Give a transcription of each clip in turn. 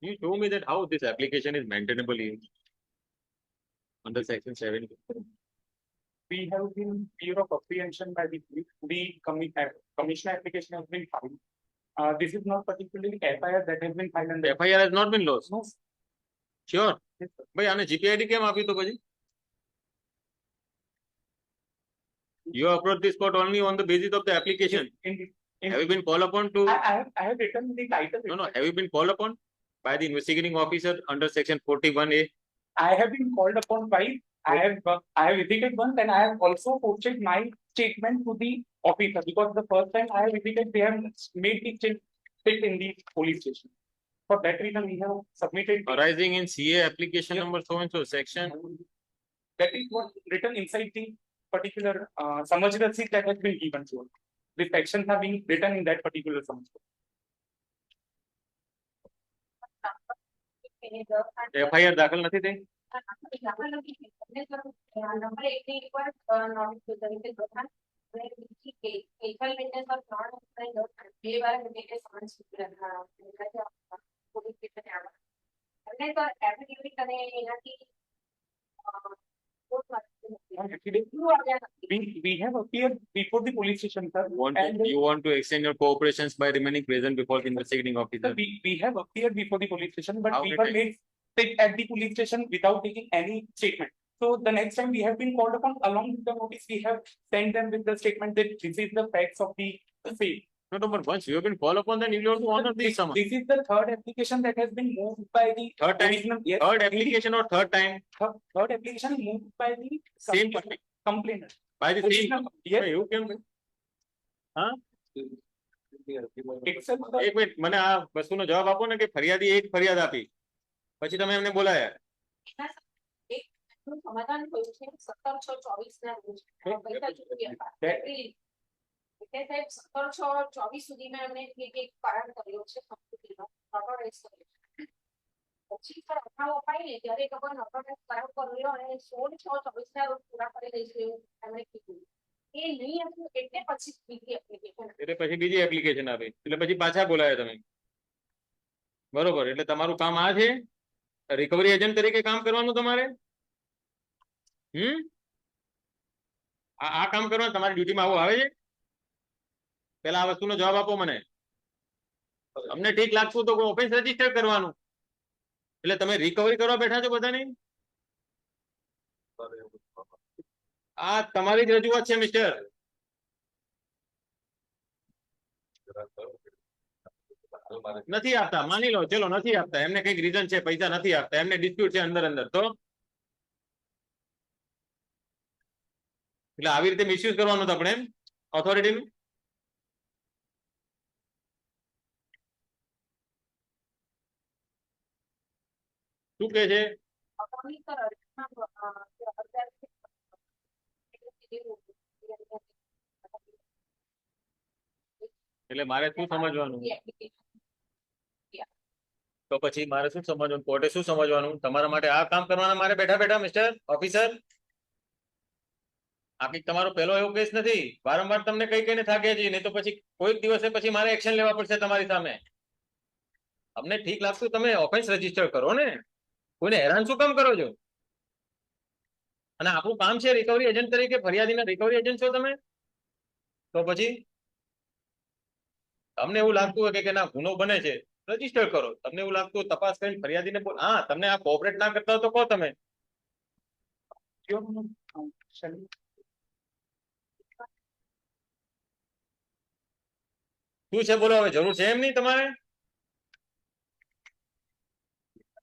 You show me that how this application is maintainable in under section seven. We have been fear of apprehension by the police. The commi- uh, commission application has been filed. Uh, this is not particularly FIR that has been filed under. FIR has not been lost. No, Sure. yes, sir. ભાઈ આને GPID કેમ આપ્યું તો પછી? You approach this court only on the basis of the application. In, the- in, Have you been called upon to, I, I have, I have written the title. no, no, have you been called upon By the investigating officer under section forty-one A? I have been called upon twice. I have, I have visited once and I have also posted my statement to the officer because the first time I have visited, they have made the change sit in the police station. For that reason, we have submitted. Arising in CA application Yeah. number so and so section, That is what written inside the particular uh summary receipt that has been given to us. The sections have been written in that particular summary. FIR દાખલ નથી થઈ? એનાથી We, we have appeared before the police station, sir. Want to- and, You want to extend your cooperations by remaining present before the investigating officer. we, we have appeared before the police station, but How we were made sit at the police station without taking any statement. So the next time we have been called upon, along with the notice, we have sent them with the statement that this is the facts of the same. No, no, but once you have been called upon, then you have to honor this summons. This is the third application that has been moved by the. Third time, original- yes, third application or third time, third, third application moved by the. same person, Complainant. by the same. Yes, કેમ ભાઈ? itself, એક minute મને આ વસ્તુનો જવાબ આપો ને કે ફરિયાદી એક ફરિયાદ આપી પછી તમે એમને બોલાયા સમાધાન થયું છે સત્તર છ ચોવીસ ના રોજ એટલે સાહેબ, સત્તર છ ચોવીસ સુધીમાં એમણે એક એક કરાર કર્યો છે સમજૂતીનો નોટરાઇઝ કર્યો છે. પછી સર અઠાવો અપાય ને ત્યારે ખબર નોટરાઇઝ કરાર કર્યો અને સોળ છ ચોવીસ ના રોજ પૂરા કરી દઈશું એવું એમણે કીધું. એ નહીં હતું એટલે પછી બીજી એપ્લિકેશન એટલે પછી બીજી એપ્લિકેશન આપી એટલે પછી પાછા બોલાયા તમે. બરોબર, એટલે તમારું કામ આ છે? રિકવરી એજન્ટ તરીકે કામ કરવાનું તમારે? હમ? આ આ કામ કરવાનું તમારી ડ્યુટીમાં આવું, આવે છે? પેલા આ વસ્તુનો જવાબ આપો મને. અમને ઠીક લાગતું તો ઓફિસ રજિસ્ટર કરવાનું. એટલે તમે રિકવરી કરવા બેઠા છો બધાની? આ તમારી જ રજૂઆત છે મિસ્ટર નથી આપતા, માની લો, ચલો, નથી આપતા. એમને કંઈક રીઝન છે, પૈસા નથી આપતા. એમને ડિસ્પ્યુટ છે અંદર અંદર, તો? એટલે આવી રીતે મિસયુઝ કરવાનું આપણે ઓથોરિટી શું કે છે? એટલે મારે શું સમજવાનું? તો પછી મારે શું સમજવાનું? કોર્ટે શું સમજવાનું? તમારા માટે આ કામ કરવાના મારે બેઠા બેઠા મિસ્ટર ઓફિસર આ કંઈક તમારો પહેલો એવો કેસ નથી. વારંવાર તમને કઈ કઈને થાકે છે, નહીં તો પછી કોઈક દિવસે પછી મારે એક્શન લેવા પડશે તમારી સામે. અમને ઠીક લાગતું તમે ઓફેન્સ રજિસ્ટર કરો ને. કોઈને હેરાન શું કામ કરો છો? અને આપણું કામ છે રિકવરી એજન્ટ તરીકે, ફરિયાદીના રિકવરી એજન્ટ છો તમે? તો પછી? તમને એવું લાગતું હોય કે- ના, ગુનો બને છે રજિસ્ટર કરો. તમને એવું લાગતું તપાસ કરીને ફરિયાદીને બોલ. હા, તમને આ કોઓપરેટ ના કરતા તો કહો તમે. શું છે બોલો, હવે જરૂર છે એમ નહીં તમારે તો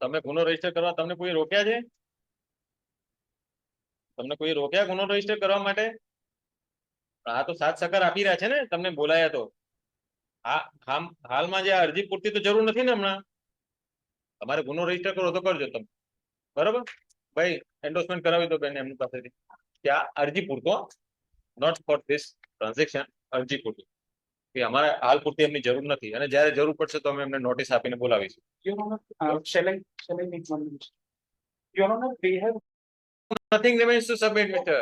તમે ગુનો રજિસ્ટર કરવા તમને કોઈ રોક્યા છે? તમને કોઈ રોક્યા ગુનો રજિસ્ટર કરવા માટે? આ તો સાત સકાર આપી રહ્યા છે ને, તમને બોલાયા તો. હા હાલમાં જે અરજી પૂરતી તો જરૂર નથી ને હમણાં? તમારે ગુનો રજિસ્ટર કરો તો કરજો તમે. બરોબર? ભાઈ એન્ડોર્સમેન્ટ કરાવી દો બેન એમની પાસેથી. કે આ અરજી પૂરતો નોટ ફોર ધીસ ટ્રાન્ઝેક્શન અરજી પૂરતું કે અમારે હાલ પૂરતી એમની જરૂર નથી અને જ્યારે જરૂર પડશે તો અમે એમને નોટિસ આપીને બોલાવીશું Your Honor, uh, they have nothing remains to submit, Mr.